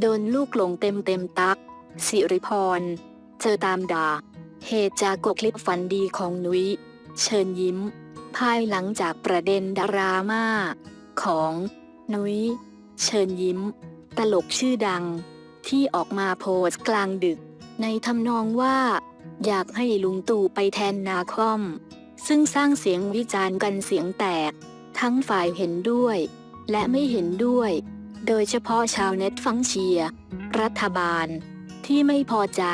โดนลูกหลงเต็มเต็มตัก สิริพร เจอตามด่า เหตุจากกคลิปฝันดีของนุ้ย เชิญยิ้ม ภายหลังจากประเด็นดารามาของ นุ้ย เชิญยิ้ม ตลกชื่อดัง ที่ออกมาโพสต์กลางดึก ในทำนองว่า อยากให้ลุงตู่ไปแทนนาคอม ซึ่งสร้างเสียงวิจารณ์กันเสียงแตก ทั้งฝ่ายเห็นด้วย และไม่เห็นด้วย โดยเฉพาะชาวเน็ตฟังเชียร์รัฐบาล ที่ไม่พอใจ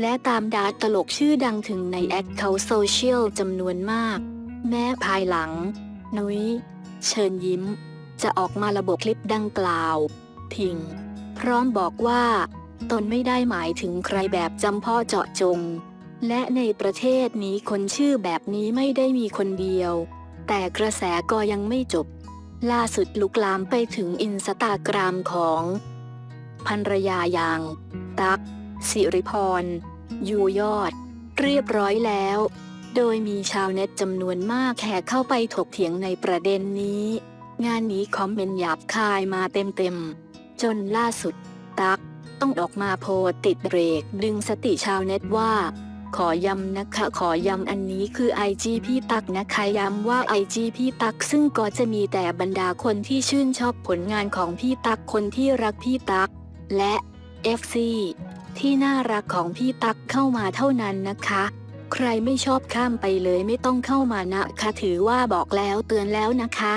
และตามดาตลกชื่อดังถึงในแอคเคาท์โซเชียลจำนวนมาก แม้ภายหลัง นุ้ย เชิญยิ้ม จะออกมาระบบคลิปดังกล่าว พิง พร้อมบอกว่า ตนไม่ได้หมายถึงใครแบบจำพาะเจาะจง และในประเทศนี้คนชื่อแบบนี้ไม่ได้มีคนเดียว แต่กระแสก็ยังไม่จบ ล่าสุดลุกลามไปถึงอินสตาแกรมของภรรยาอย่าง ตัก สิริพร ยูยอด เรียบร้อยแล้ว โดยมีชาวเน็ตจำนวนมากแห่เข้าไปถกเถียงในประเด็นนี้ งานนี้คอมเมนต์หยาบคายมาเต็มๆ จนล่าสุด ตัก ต้องออกมาโพสต์ติดเบรกดึงสติชาวเน็ตว่า ขอย้ำนะคะ ขอย้ำอันนี้คือ IG พี่ตักนะคะย้ำว่า IG พี่ตักซึ่งก็จะมีแต่บรรดาคนที่ชื่นชอบผลงานของพี่ตักคนที่รักพี่ตัก และ FC ที่น่ารักของพี่ตักเข้ามาเท่านั้นนะคะ ใครไม่ชอบข้ามไปเลยไม่ต้องเข้ามานะคะถือว่าบอกแล้วเตือนแล้วนะคะ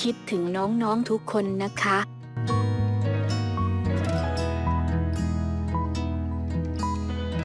คิดถึงน้องๆทุกคนนะคะ